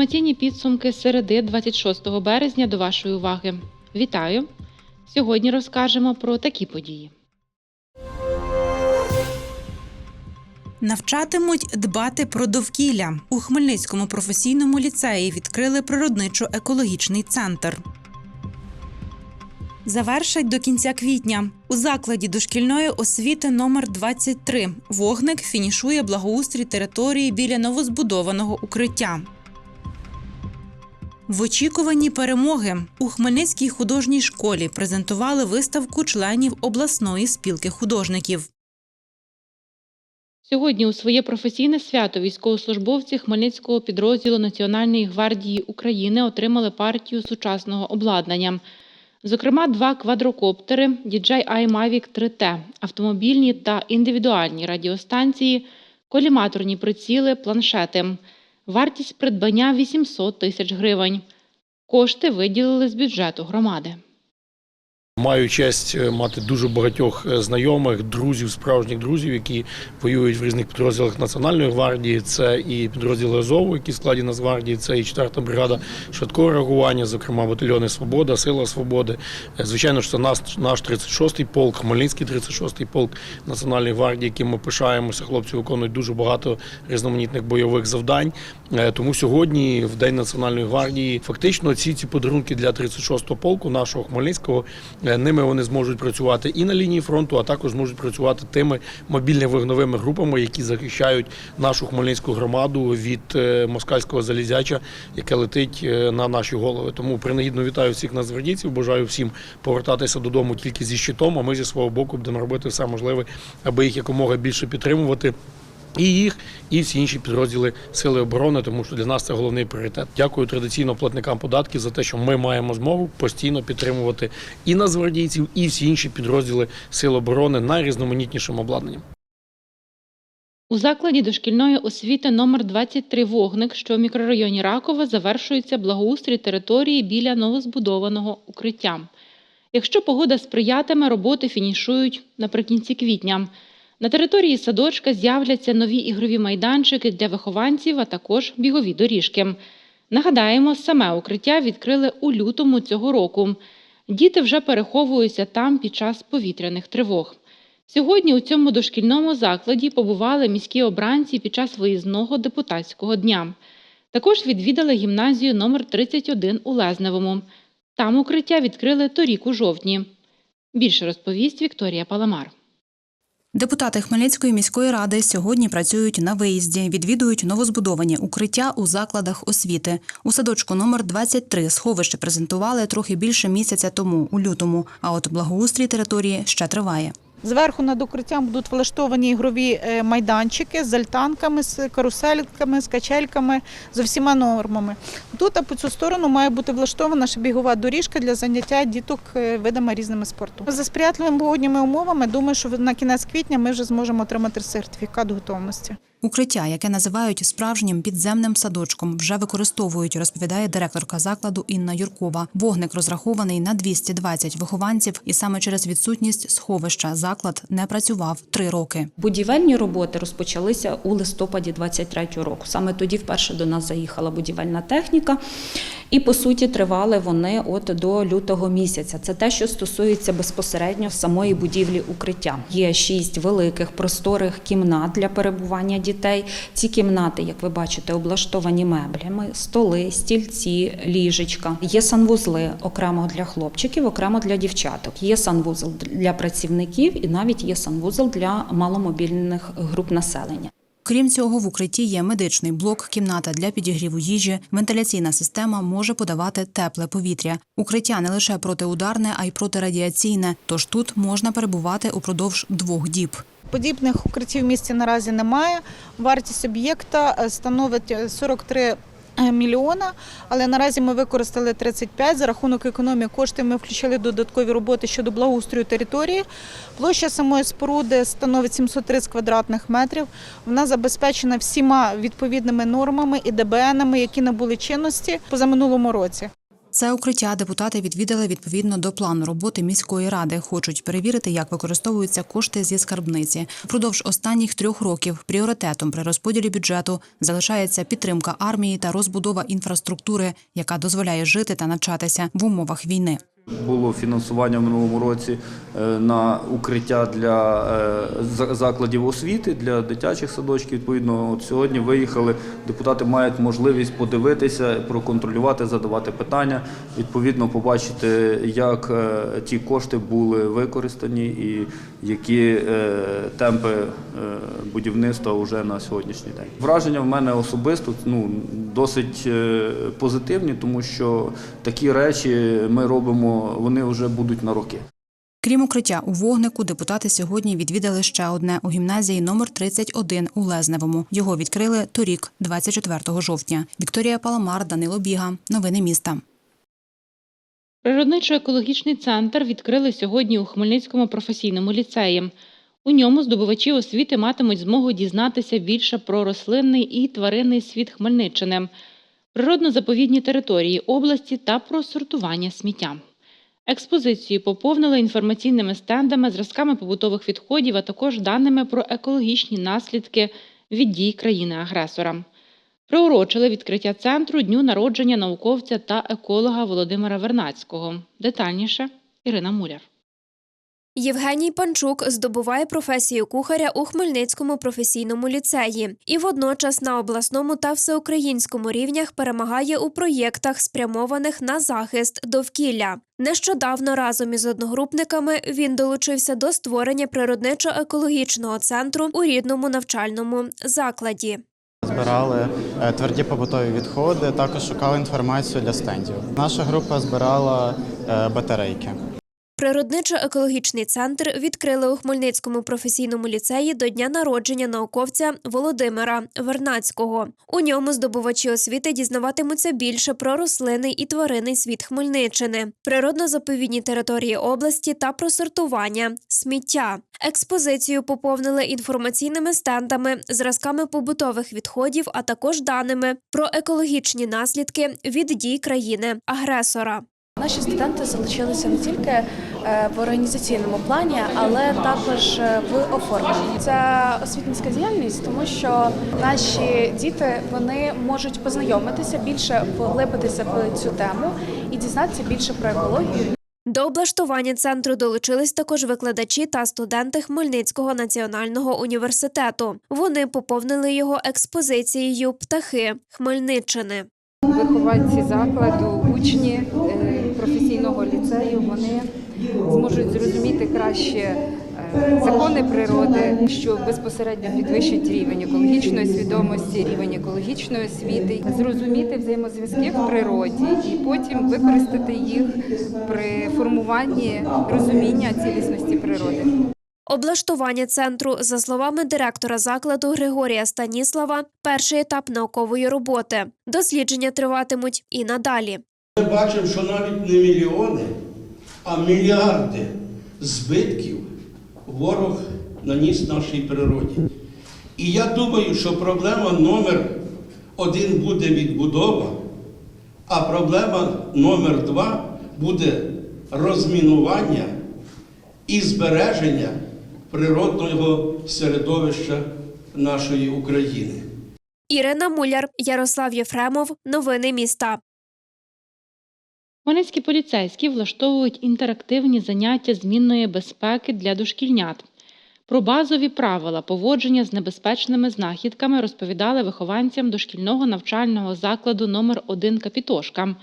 Інформаційні підсумки середи 26 березня до вашої уваги. Вітаю! Сьогодні розкажемо про такі події. Навчатимуть дбати про довкілля. У Хмельницькому професійному ліцеї відкрили природничо-екологічний центр. Завершать до кінця квітня. У закладі дошкільної освіти номер 23 вогник фінішує благоустрій території біля новозбудованого укриття. В очікуванні перемоги у Хмельницькій художній школі презентували виставку членів обласної спілки художників. Сьогодні у своє професійне свято військовослужбовці Хмельницького підрозділу Національної гвардії України отримали партію сучасного обладнання. Зокрема, два квадрокоптери DJI iMavic 3T, автомобільні та індивідуальні радіостанції, коліматорні приціли, планшети. Вартість придбання 800 тисяч гривень. Кошти виділили з бюджету громади. Маю честь е, мати дуже багатьох е, знайомих, друзів, справжніх друзів, які воюють в різних підрозділах Національної гвардії. Це і підрозділи Азову, які складі Нацгвардії, це і 4-та бригада швидкого реагування, зокрема батальйони Свобода, Сила Свободи. Е, Звичайно ж, це наш, наш 36-й полк, Хмельницький 36-й полк Національної гвардії, яким ми пишаємося. Хлопці виконують дуже багато різноманітних бойових завдань. Тому сьогодні, в День Національної гвардії, фактично ці ці подарунки для 36-го полку нашого Хмельницького. Е, Ними вони зможуть працювати і на лінії фронту, а також зможуть працювати тими мобільними вогневими групами, які захищають нашу хмельницьку громаду від е, москальського залізяча, яке летить е, на наші голови. Тому принагідно вітаю всіх нацгвардійців. Бажаю всім повертатися додому тільки зі щитом. А ми зі свого боку будемо робити все можливе, аби їх якомога більше підтримувати. І їх, і всі інші підрозділи Сили оборони, тому що для нас це головний пріоритет. Дякую традиційно платникам податків за те, що ми маємо змогу постійно підтримувати і нацгвардійців, і всі інші підрозділи Сил оборони найрізноманітнішим обладнанням. У закладі дошкільної освіти номер 23 «Вогник», що в мікрорайоні Ракова, завершується благоустрій території біля новозбудованого укриття. Якщо погода сприятиме, роботи фінішують наприкінці квітня. На території садочка з'являться нові ігрові майданчики для вихованців, а також бігові доріжки. Нагадаємо, саме укриття відкрили у лютому цього року. Діти вже переховуються там під час повітряних тривог. Сьогодні у цьому дошкільному закладі побували міські обранці під час виїзного депутатського дня. Також відвідали гімназію номер 31 у Лезневому. Там укриття відкрили торік у жовтні. Більше розповість Вікторія Паламар. Депутати Хмельницької міської ради сьогодні працюють на виїзді, відвідують новозбудовані укриття у закладах освіти. У садочку номер 23 сховище презентували трохи більше місяця тому, у лютому. А от благоустрій території ще триває. Зверху над укриттям будуть влаштовані ігрові е, майданчики з альтанками, з карусельками, з качельками, з усіма нормами. Тут а по цю сторону має бути влаштована ще бігова доріжка для заняття діток е, видами різними спорту. За сприятливими погодніми умовами, думаю, що на кінець квітня ми вже зможемо отримати сертифікат готовності. Укриття, яке називають справжнім підземним садочком, вже використовують, розповідає директорка закладу Інна Юркова. Вогник розрахований на 220 вихованців, і саме через відсутність сховища заклад не працював три роки. Будівельні роботи розпочалися у листопаді 23-го року. Саме тоді вперше до нас заїхала будівельна техніка, і по суті тривали вони от до лютого місяця. Це те, що стосується безпосередньо самої будівлі укриття. Є шість великих просторих кімнат для перебування дітей. Ці кімнати, як ви бачите, облаштовані меблями, столи, стільці, ліжечка. Є санвузли окремо для хлопчиків, окремо для дівчаток. Є санвузол для працівників і навіть є санвузол для маломобільних груп населення. Крім цього, в укритті є медичний блок, кімната для підігріву їжі. Вентиляційна система може подавати тепле повітря. Укриття не лише протиударне, а й протирадіаційне. Тож тут можна перебувати упродовж двох діб. Подібних укриттів в місті наразі немає. Вартість об'єкта е, становить е, 43 мільйона, але наразі ми використали 35. За рахунок економії коштів ми включили додаткові роботи щодо благоустрою території. Площа самої споруди становить 730 квадратних метрів. Вона забезпечена всіма відповідними нормами і ДБНами, які набули чинності позаминулому році. Це укриття депутати відвідали відповідно до плану роботи міської ради. Хочуть перевірити, як використовуються кошти зі скарбниці. Впродовж останніх трьох років пріоритетом при розподілі бюджету залишається підтримка армії та розбудова інфраструктури, яка дозволяє жити та навчатися в умовах війни. Було фінансування в минулому році е, на укриття для е, закладів освіти, для дитячих садочків. Відповідно, от сьогодні виїхали. Депутати мають можливість подивитися, проконтролювати, задавати питання, відповідно, побачити, як е, ті кошти були використані і які темпи будівництва вже на сьогоднішній день. Враження в мене особисто ну, досить позитивні, тому що такі речі ми робимо, вони вже будуть на роки. Крім укриття у вогнику, депутати сьогодні відвідали ще одне у гімназії номер 31 у Лезневому. Його відкрили торік, 24 жовтня. Вікторія Паламар, Данило Біга. Новини міста. Природничо-екологічний центр відкрили сьогодні у Хмельницькому професійному ліцеї. У ньому здобувачі освіти матимуть змогу дізнатися більше про рослинний і тваринний світ Хмельниччини, природно-заповідні території області та про сортування сміття. Експозицію поповнили інформаційними стендами, зразками побутових відходів, а також даними про екологічні наслідки від дій країни-агресора. Приурочили відкриття центру дню народження науковця та еколога Володимира Вернацького. Детальніше Ірина Муляр. Євгеній Панчук здобуває професію кухаря у Хмельницькому професійному ліцеї і водночас на обласному та всеукраїнському рівнях перемагає у проєктах, спрямованих на захист довкілля. Нещодавно разом із одногрупниками він долучився до створення природничо-екологічного центру у рідному навчальному закладі. Збирали е, тверді побутові відходи, також шукали інформацію для стендів. Наша група збирала е, батарейки. Природничо-екологічний центр відкрили у Хмельницькому професійному ліцеї до дня народження науковця Володимира Вернацького. У ньому здобувачі освіти дізнаватимуться більше про рослинний і тваринний світ Хмельниччини, природно-заповідні території області та про сортування сміття. Експозицію поповнили інформаційними стендами, зразками побутових відходів, а також даними про екологічні наслідки від дій країни-агресора. Наші студенти залучилися не тільки в організаційному плані, але також е, в оформленні. Це освітницька діяльність, тому що наші діти вони можуть познайомитися більше, поглибитися в цю тему і дізнатися більше про екологію. До облаштування центру долучились також викладачі та студенти Хмельницького національного університету. Вони поповнили його експозицією Птахи Хмельниччини. вихованці закладу, учні е, професійного ліцею, вони зможуть зрозуміти краще е, закони природи, що безпосередньо підвищить рівень екологічної свідомості, рівень екологічної освіти, зрозуміти взаємозв'язки в природі і потім використати їх при формуванні розуміння цілісності природи. Облаштування центру, за словами директора закладу Григорія Станіслава, перший етап наукової роботи. Дослідження триватимуть і надалі. Ми бачимо, що навіть не мільйони, а мільярди збитків ворог наніс нашій природі. І я думаю, що проблема номер один буде відбудова, а проблема номер два буде розмінування і збереження природного середовища нашої України. Ірина Муляр, Ярослав Єфремов. Новини міста. Хмельницькі поліцейські влаштовують інтерактивні заняття змінної безпеки для дошкільнят. Про базові правила поводження з небезпечними знахідками розповідали вихованцям дошкільного навчального закладу номер 1 Капітошка.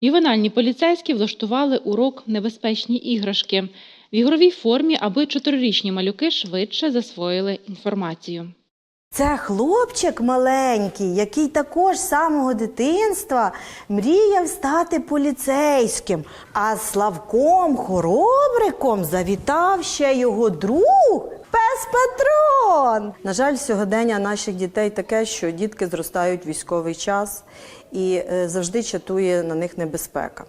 Ювенальні поліцейські влаштували урок небезпечні іграшки в ігровій формі, аби чотирирічні малюки швидше засвоїли інформацію. Це хлопчик маленький, який також з самого дитинства мріяв стати поліцейським. А Славком Хоробриком завітав ще його друг пес Патрон. На жаль, сьогодення наших дітей таке, що дітки зростають в військовий час і е, завжди чатує на них небезпека.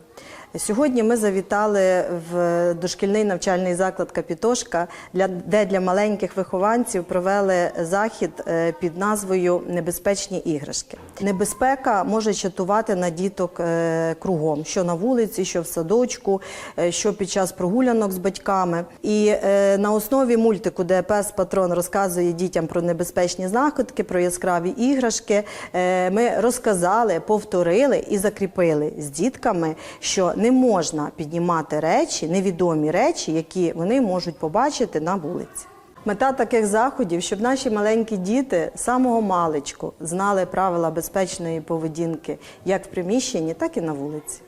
Сьогодні ми завітали в дошкільний навчальний заклад Капітошка, де для маленьких вихованців провели захід е, під назвою Небезпечні іграшки. Небезпека може чатувати на діток е, кругом, що на вулиці, що в садочку, е, що під час прогулянок з батьками. І на основі мультику, де пес патрон розказує дітям про небезпечні знаходки, про яскраві іграшки, ми розказали, повторили і закріпили з дітками, що не можна піднімати речі, невідомі речі, які вони можуть побачити на вулиці. Мета таких заходів, щоб наші маленькі діти з самого маличку знали правила безпечної поведінки як в приміщенні, так і на вулиці.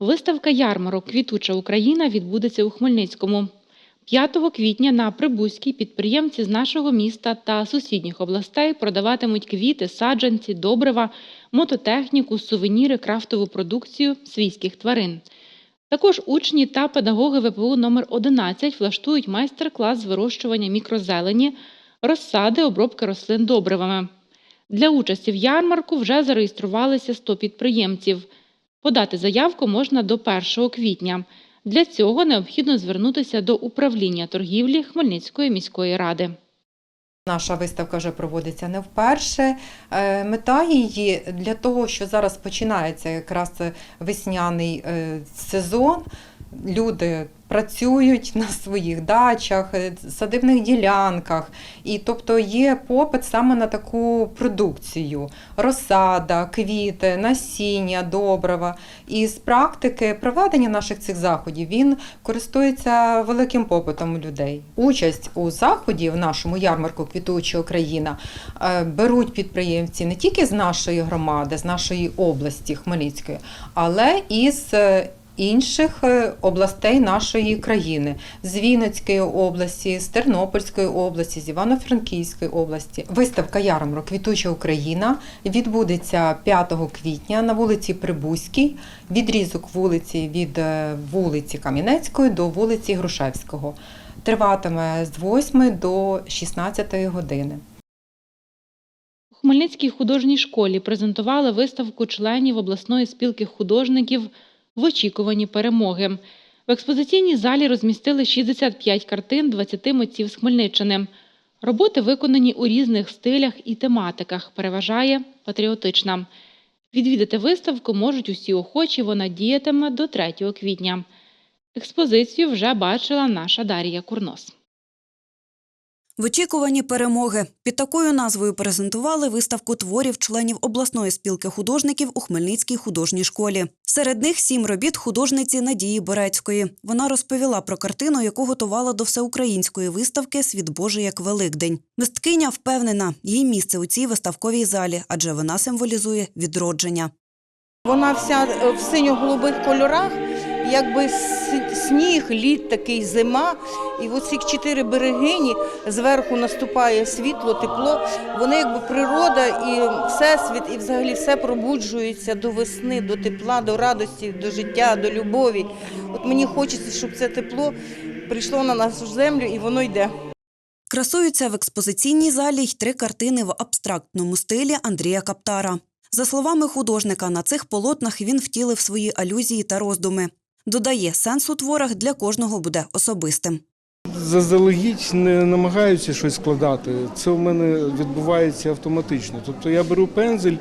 Виставка ярмарок Квітуча Україна відбудеться у Хмельницькому. 5 квітня на Прибузькій підприємці з нашого міста та сусідніх областей продаватимуть квіти, саджанці, добрива, мототехніку, сувеніри, крафтову продукцію свійських тварин. Також учні та педагоги ВПУ номер 11 влаштують майстер-клас з вирощування мікрозелені, розсади, обробки рослин добривами. Для участі в ярмарку вже зареєструвалися 100 підприємців. Подати заявку можна до 1 квітня. Для цього необхідно звернутися до управління торгівлі Хмельницької міської ради. Наша виставка вже проводиться не вперше. Е, Мета її для того, що зараз починається якраз весняний е, сезон. Люди працюють на своїх дачах, е, садибних ділянках, і тобто є попит саме на таку продукцію: розсада, квіти, насіння, добрива. І з практики проведення наших цих заходів він користується великим попитом людей. Участь у заході в нашому ярмарку Квітуча Україна е, беруть підприємці не тільки з нашої громади, з нашої області Хмельницької, але і з е, інших е, областей нашої країни з Вінницької області, з Тернопільської області, з Івано-Франківської області. Виставка ярмарок Квітуча Україна відбудеться 5 квітня на вулиці Прибузькій, відрізок вулиці від е, вулиці Кам'янецької до вулиці Грушевського. Триватиме з 8 до 16 години. У Хмельницькій художній школі презентували виставку членів обласної спілки художників в очікуванні перемоги. В експозиційній залі розмістили 65 картин 20 митців з Хмельниччини. Роботи виконані у різних стилях і тематиках, переважає патріотична. Відвідати виставку можуть усі охочі, вона діятиме до 3 квітня. Експозицію вже бачила наша Дарія Курнос. В очікуванні перемоги під такою назвою презентували виставку творів членів обласної спілки художників у Хмельницькій художній школі. Серед них сім робіт художниці Надії Борецької. Вона розповіла про картину, яку готувала до всеукраїнської виставки Світ Божий як Великдень. Мисткиня впевнена, їй місце у цій виставковій залі, адже вона символізує відродження. Вона вся в синьо-голубих кольорах, якби сніг, лід такий, зима. І оці чотири берегині зверху наступає світло, тепло. Вони якби природа і всесвіт, і взагалі все пробуджується до весни, до тепла, до радості, до життя, до любові. От мені хочеться, щоб це тепло прийшло на нашу землю і воно йде. Красуються в експозиційній залі й три картини в абстрактному стилі Андрія Каптара. За словами художника, на цих полотнах він втілив свої алюзії та роздуми. Додає, сенс у творах для кожного буде особистим. Заздалегідь не намагаюся щось складати. Це в мене відбувається автоматично. Тобто я беру пензель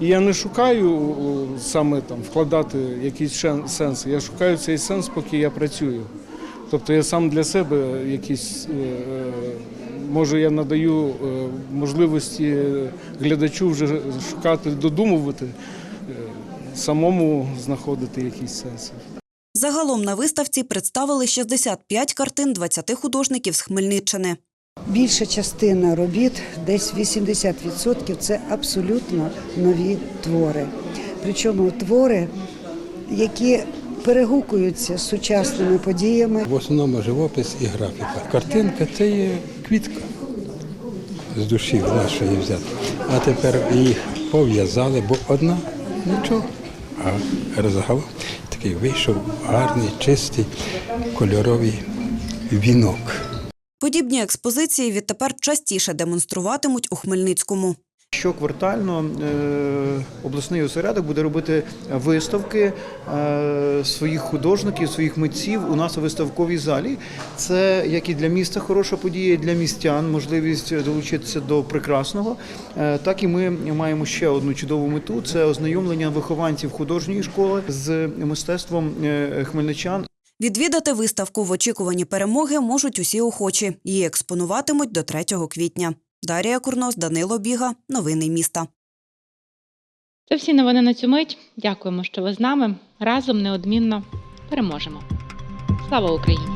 і я не шукаю саме там вкладати якийсь шен- сенс. Я шукаю цей сенс, поки я працюю. Тобто я сам для себе якісь, е, е, може, я надаю е, можливості глядачу вже шукати, додумувати, е, самому знаходити якісь сенси. Загалом на виставці представили 65 картин 20 художників з Хмельниччини. Більша частина робіт, десь 80% це абсолютно нові твори. Причому твори, які перегукуються з сучасними подіями. В основному живопис і графіка. Картинка це є квітка з душі нашої взяти. А тепер їх пов'язали, бо одна нічого. А розгав такий вийшов гарний, чистий, кольоровий вінок. Подібні експозиції відтепер частіше демонструватимуть у Хмельницькому. Щоквартально е, обласний осередок буде робити виставки е, своїх художників, своїх митців у нас у виставковій залі. Це як і для міста хороша подія, і для містян можливість долучитися до прекрасного. Е, Так і ми маємо ще одну чудову мету: це ознайомлення вихованців художньої школи з мистецтвом хмельничан. Відвідати виставку в очікуванні перемоги можуть усі охочі. Її експонуватимуть до 3 квітня. Дарія Курнос, Данило Біга. Новини міста. Це всі новини на цю мить. Дякуємо, що ви з нами. Разом неодмінно переможемо. Слава Україні!